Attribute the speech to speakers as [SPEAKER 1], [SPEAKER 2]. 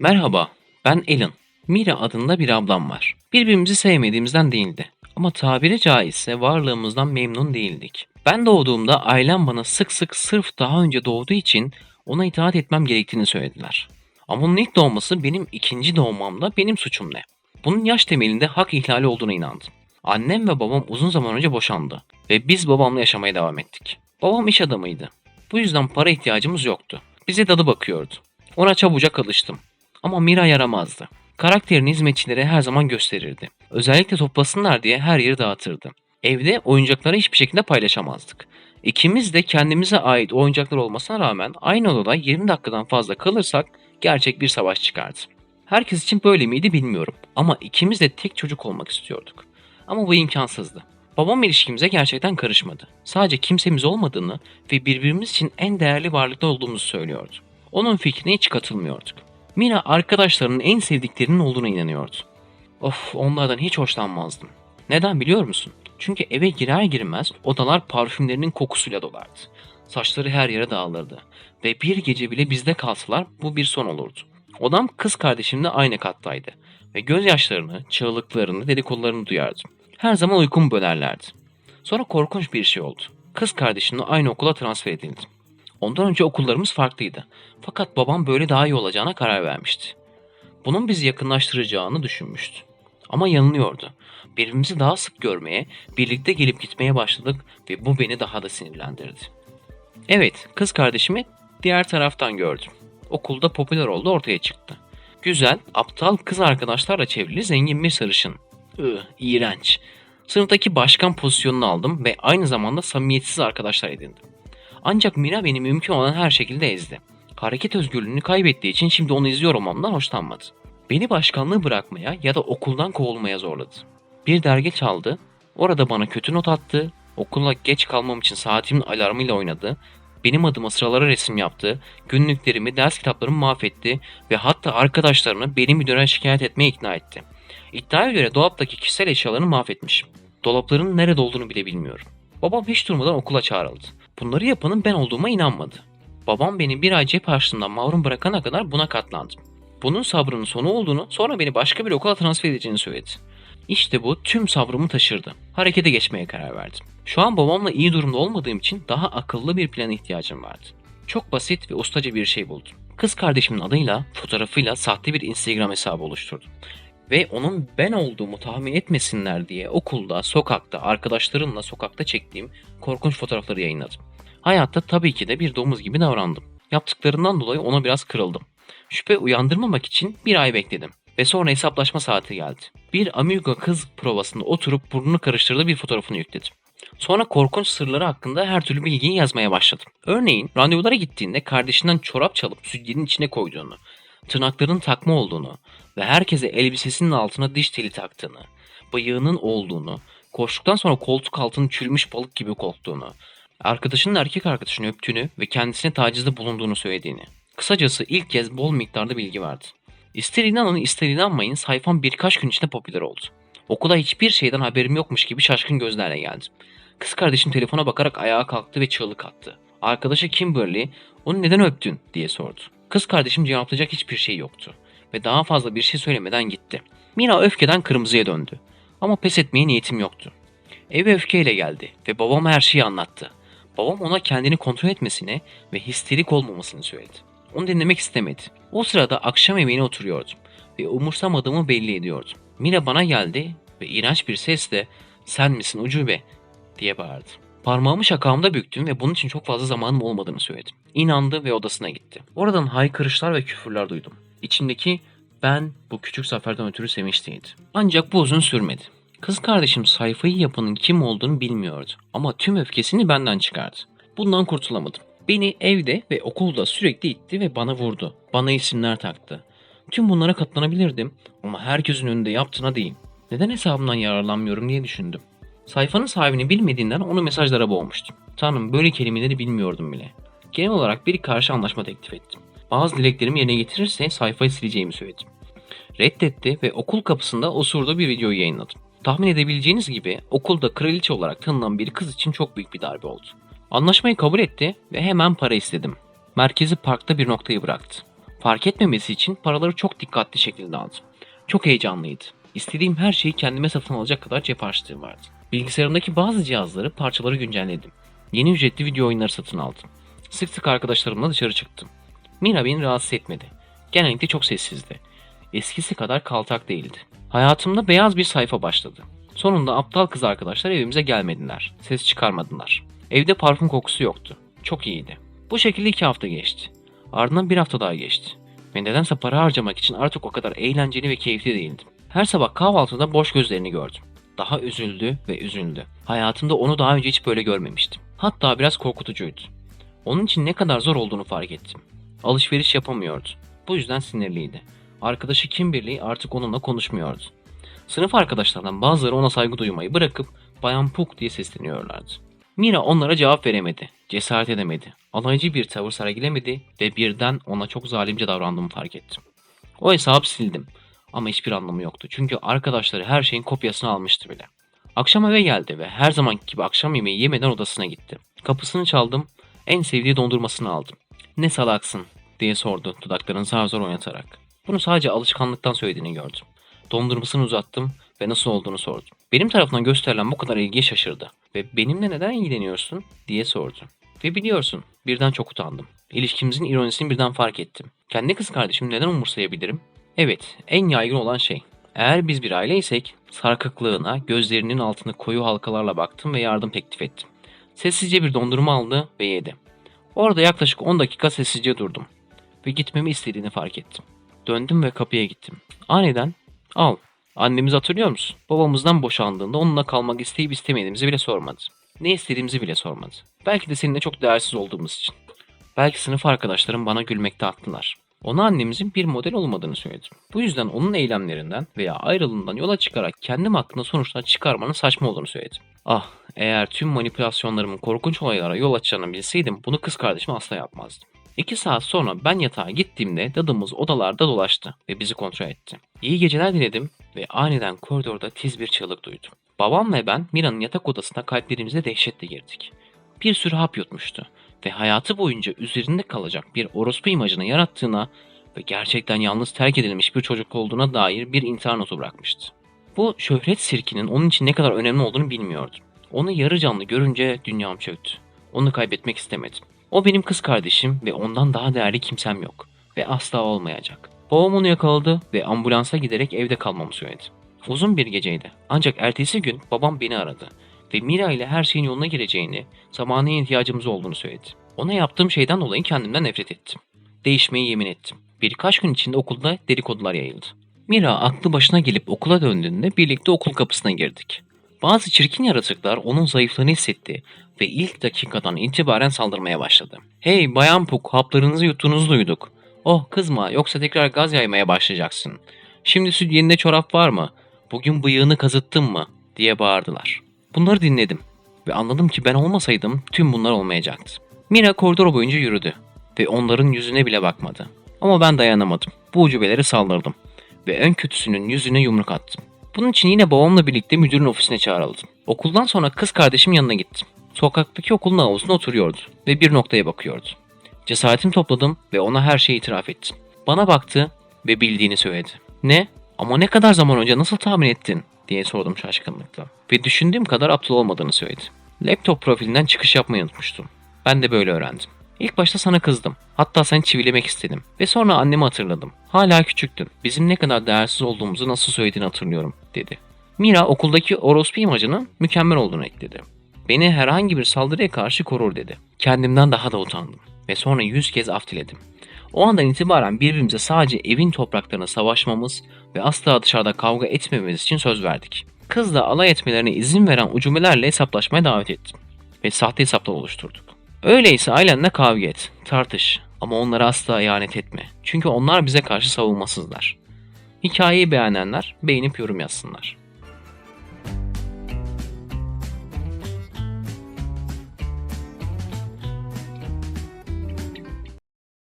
[SPEAKER 1] Merhaba, ben Alan. Mira adında bir ablam var. Birbirimizi sevmediğimizden değildi. Ama tabiri caizse varlığımızdan memnun değildik. Ben doğduğumda ailem bana sık sık sırf daha önce doğduğu için ona itaat etmem gerektiğini söylediler. Ama onun ilk doğması benim ikinci doğmamda benim suçum ne? Bunun yaş temelinde hak ihlali olduğuna inandım. Annem ve babam uzun zaman önce boşandı ve biz babamla yaşamaya devam ettik. Babam iş adamıydı. Bu yüzden para ihtiyacımız yoktu. Bize dadı bakıyordu. Ona çabucak alıştım. Ama Mira yaramazdı. Karakterini hizmetçilere her zaman gösterirdi. Özellikle toplasınlar diye her yeri dağıtırdı. Evde oyuncakları hiçbir şekilde paylaşamazdık. İkimiz de kendimize ait oyuncaklar olmasına rağmen aynı odada 20 dakikadan fazla kalırsak gerçek bir savaş çıkardı. Herkes için böyle miydi bilmiyorum ama ikimiz de tek çocuk olmak istiyorduk. Ama bu imkansızdı. Babam ilişkimize gerçekten karışmadı. Sadece kimsemiz olmadığını ve birbirimiz için en değerli varlıkta olduğumuzu söylüyordu. Onun fikrine hiç katılmıyorduk. Mina arkadaşlarının en sevdiklerinin olduğuna inanıyordu. Of onlardan hiç hoşlanmazdım. Neden biliyor musun? Çünkü eve girer girmez odalar parfümlerinin kokusuyla dolardı. Saçları her yere dağılırdı. Ve bir gece bile bizde kalsalar bu bir son olurdu. Odam kız kardeşimle aynı kattaydı. Ve gözyaşlarını, çığlıklarını, dedikodularını duyardım. Her zaman uykumu bölerlerdi. Sonra korkunç bir şey oldu. Kız kardeşimle aynı okula transfer edildim. Ondan önce okullarımız farklıydı. Fakat babam böyle daha iyi olacağına karar vermişti. Bunun bizi yakınlaştıracağını düşünmüştü. Ama yanılıyordu. Birbirimizi daha sık görmeye, birlikte gelip gitmeye başladık ve bu beni daha da sinirlendirdi. Evet, kız kardeşimi diğer taraftan gördüm. Okulda popüler oldu ortaya çıktı. Güzel, aptal kız arkadaşlarla çevrili zengin bir sarışın. Ih, iğrenç. Sınıftaki başkan pozisyonunu aldım ve aynı zamanda samimiyetsiz arkadaşlar edindim. Ancak Mira beni mümkün olan her şekilde ezdi. Hareket özgürlüğünü kaybettiği için şimdi onu izliyor olmamdan hoşlanmadı. Beni başkanlığı bırakmaya ya da okuldan kovulmaya zorladı. Bir dergi çaldı, orada bana kötü not attı, okula geç kalmam için saatimin alarmıyla oynadı, benim adıma sıralara resim yaptı, günlüklerimi, ders kitaplarımı mahvetti ve hatta arkadaşlarını beni müdüre şikayet etmeye ikna etti. İddiaya göre dolaptaki kişisel eşyalarını mahvetmiş. Dolapların nerede olduğunu bile bilmiyorum. Babam hiç durmadan okula çağrıldı. Bunları yapanın ben olduğuma inanmadı. Babam beni bir ay cep harçlığından mahrum bırakana kadar buna katlandım. Bunun sabrının sonu olduğunu sonra beni başka bir okula transfer edeceğini söyledi. İşte bu tüm sabrımı taşırdı. Harekete geçmeye karar verdim. Şu an babamla iyi durumda olmadığım için daha akıllı bir plana ihtiyacım vardı. Çok basit ve ustaca bir şey buldum. Kız kardeşimin adıyla, fotoğrafıyla sahte bir Instagram hesabı oluşturdum. Ve onun ben olduğumu tahmin etmesinler diye okulda, sokakta, arkadaşlarımla sokakta çektiğim korkunç fotoğrafları yayınladım. Hayatta tabii ki de bir domuz gibi davrandım. Yaptıklarından dolayı ona biraz kırıldım. Şüphe uyandırmamak için bir ay bekledim. Ve sonra hesaplaşma saati geldi. Bir Amigo kız provasında oturup burnunu karıştırdığı bir fotoğrafını yükledim. Sonra korkunç sırları hakkında her türlü bilgiyi yazmaya başladım. Örneğin randevulara gittiğinde kardeşinden çorap çalıp sütyenin içine koyduğunu, tırnaklarının takma olduğunu ve herkese elbisesinin altına diş teli taktığını, bıyığının olduğunu, koştuktan sonra koltuk altını çürümüş balık gibi koktuğunu, arkadaşının erkek arkadaşını öptüğünü ve kendisine tacizde bulunduğunu söylediğini. Kısacası ilk kez bol miktarda bilgi verdi. İster inanın ister inanmayın sayfam birkaç gün içinde popüler oldu. Okula hiçbir şeyden haberim yokmuş gibi şaşkın gözlerle geldim. Kız kardeşim telefona bakarak ayağa kalktı ve çığlık attı. Arkadaşı Kimberly onu neden öptün diye sordu. Kız kardeşim cevaplayacak hiçbir şey yoktu ve daha fazla bir şey söylemeden gitti. Mina öfkeden kırmızıya döndü. Ama pes etmeye niyetim yoktu. Eve öfkeyle geldi ve babam her şeyi anlattı. Babam ona kendini kontrol etmesini ve histerik olmamasını söyledi. Onu dinlemek istemedi. O sırada akşam yemeğine oturuyordum ve umursamadığımı belli ediyordum. Mira bana geldi ve iğrenç bir sesle sen misin ucube diye bağırdı. Parmağımı şakağımda büktüm ve bunun için çok fazla zamanım olmadığını söyledim. İnandı ve odasına gitti. Oradan haykırışlar ve küfürler duydum. İçimdeki ben bu küçük zaferden ötürü sevinçliydi. Ancak bu uzun sürmedi. Kız kardeşim sayfayı yapanın kim olduğunu bilmiyordu ama tüm öfkesini benden çıkardı. Bundan kurtulamadım. Beni evde ve okulda sürekli itti ve bana vurdu. Bana isimler taktı. Tüm bunlara katlanabilirdim ama herkesin önünde yaptığına değil. Neden hesabımdan yararlanmıyorum diye düşündüm. Sayfanın sahibini bilmediğinden onu mesajlara boğmuştum. Tanrım böyle kelimeleri bilmiyordum bile. Genel olarak bir karşı anlaşma teklif ettim. Bazı dileklerimi yerine getirirse sayfayı sileceğimi söyledim. Reddetti ve okul kapısında osurduğu bir videoyu yayınladım. Tahmin edebileceğiniz gibi okulda kraliçe olarak tanınan bir kız için çok büyük bir darbe oldu. Anlaşmayı kabul etti ve hemen para istedim. Merkezi parkta bir noktayı bıraktı. Fark etmemesi için paraları çok dikkatli şekilde aldım. Çok heyecanlıydı. İstediğim her şeyi kendime satın alacak kadar cep harçlığım vardı. Bilgisayarımdaki bazı cihazları, parçaları güncelledim. Yeni ücretli video oyunları satın aldım. Sık sık arkadaşlarımla dışarı çıktım. Mira beni rahatsız etmedi. Genellikle çok sessizdi. Eskisi kadar kaltak değildi. Hayatımda beyaz bir sayfa başladı. Sonunda aptal kız arkadaşlar evimize gelmediler. Ses çıkarmadılar. Evde parfüm kokusu yoktu. Çok iyiydi. Bu şekilde iki hafta geçti. Ardından bir hafta daha geçti. Ve nedense para harcamak için artık o kadar eğlenceli ve keyifli değildim. Her sabah kahvaltıda boş gözlerini gördüm. Daha üzüldü ve üzüldü. Hayatımda onu daha önce hiç böyle görmemiştim. Hatta biraz korkutucuydu. Onun için ne kadar zor olduğunu fark ettim. Alışveriş yapamıyordu. Bu yüzden sinirliydi. Arkadaşı Kim Birliği artık onunla konuşmuyordu. Sınıf arkadaşlarından bazıları ona saygı duymayı bırakıp Bayan Puk diye sesleniyorlardı. Mira onlara cevap veremedi, cesaret edemedi, alaycı bir tavır sergilemedi ve birden ona çok zalimce davrandığımı fark ettim. O hesabı sildim ama hiçbir anlamı yoktu çünkü arkadaşları her şeyin kopyasını almıştı bile. Akşam eve geldi ve her zamanki gibi akşam yemeği yemeden odasına gitti. Kapısını çaldım, en sevdiği dondurmasını aldım. Ne salaksın diye sordu dudaklarını zar zor oynatarak. Bunu sadece alışkanlıktan söylediğini gördüm. Dondurmasını uzattım ve nasıl olduğunu sordum. Benim tarafından gösterilen bu kadar ilgiye şaşırdı ve benimle neden ilgileniyorsun diye sordu. Ve biliyorsun birden çok utandım. İlişkimizin ironisini birden fark ettim. Kendi kız kardeşimi neden umursayabilirim? Evet, en yaygın olan şey. Eğer biz bir aileysek sarkıklığına gözlerinin altını koyu halkalarla baktım ve yardım teklif ettim. Sessizce bir dondurma aldı ve yedi. Orada yaklaşık 10 dakika sessizce durdum ve gitmemi istediğini fark ettim. Döndüm ve kapıya gittim. Aniden al annemizi hatırlıyor musun? Babamızdan boşandığında onunla kalmak isteyip istemediğimizi bile sormadı. Ne istediğimizi bile sormadı. Belki de seninle çok değersiz olduğumuz için. Belki sınıf arkadaşlarım bana gülmekte haklılar. Ona annemizin bir model olmadığını söyledim. Bu yüzden onun eylemlerinden veya ayrılığından yola çıkarak kendim hakkında sonuçlar çıkarmanın saçma olduğunu söyledim. Ah, eğer tüm manipülasyonlarımın korkunç olaylara yol açacağını bilseydim bunu kız kardeşime asla yapmazdım. İki saat sonra ben yatağa gittiğimde dadımız odalarda dolaştı ve bizi kontrol etti. İyi geceler diledim ve aniden koridorda tiz bir çığlık duydum. Babam ve ben Mira'nın yatak odasına kalplerimizle dehşetle girdik. Bir sürü hap yutmuştu ve hayatı boyunca üzerinde kalacak bir orospu imajını yarattığına ve gerçekten yalnız terk edilmiş bir çocuk olduğuna dair bir intihar notu bırakmıştı. Bu şöhret sirkinin onun için ne kadar önemli olduğunu bilmiyordum. Onu yarı canlı görünce dünyam çöktü. Onu kaybetmek istemedim. O benim kız kardeşim ve ondan daha değerli kimsem yok. Ve asla olmayacak. Babam onu yakaladı ve ambulansa giderek evde kalmamı söyledi. Uzun bir geceydi. Ancak ertesi gün babam beni aradı ve Mira ile her şeyin yoluna gireceğini, zamana ihtiyacımız olduğunu söyledi. Ona yaptığım şeyden dolayı kendimden nefret ettim. Değişmeyi yemin ettim. Birkaç gün içinde okulda dedikodular yayıldı. Mira aklı başına gelip okula döndüğünde birlikte okul kapısına girdik. Bazı çirkin yaratıklar onun zayıflığını hissetti ve ilk dakikadan itibaren saldırmaya başladı. Hey Bayan Puk haplarınızı yuttuğunuzu duyduk. Oh kızma yoksa tekrar gaz yaymaya başlayacaksın. Şimdi süt yerinde çorap var mı? Bugün bıyığını kazıttın mı? diye bağırdılar. Bunları dinledim ve anladım ki ben olmasaydım tüm bunlar olmayacaktı. Mira koridor boyunca yürüdü ve onların yüzüne bile bakmadı. Ama ben dayanamadım. Bu ucubeleri saldırdım ve en kötüsünün yüzüne yumruk attım. Bunun için yine babamla birlikte müdürün ofisine çağrıldım. Okuldan sonra kız kardeşim yanına gittim. Sokaktaki okulun havuzunda oturuyordu ve bir noktaya bakıyordu. Cesaretimi topladım ve ona her şeyi itiraf ettim. Bana baktı ve bildiğini söyledi. Ne? Ama ne kadar zaman önce nasıl tahmin ettin? Diye sordum şaşkınlıkla. Ve düşündüğüm kadar aptal olmadığını söyledi. Laptop profilinden çıkış yapmayı unutmuştum. Ben de böyle öğrendim. İlk başta sana kızdım. Hatta seni çivilemek istedim. Ve sonra annemi hatırladım. Hala küçüktün. Bizim ne kadar değersiz olduğumuzu nasıl söylediğini hatırlıyorum dedi. Mira okuldaki orospu imajının mükemmel olduğunu ekledi. Beni herhangi bir saldırıya karşı korur dedi. Kendimden daha da utandım. Ve sonra yüz kez af diledim. O andan itibaren birbirimize sadece evin topraklarına savaşmamız ve asla dışarıda kavga etmememiz için söz verdik. Kızla alay etmelerine izin veren ucumelerle hesaplaşmaya davet ettim. Ve sahte hesaplar oluşturduk. Öyleyse ailenle kavga et, tartış ama onlara asla ihanet etme. Çünkü onlar bize karşı savunmasızlar. Hikayeyi beğenenler beğenip yorum yazsınlar.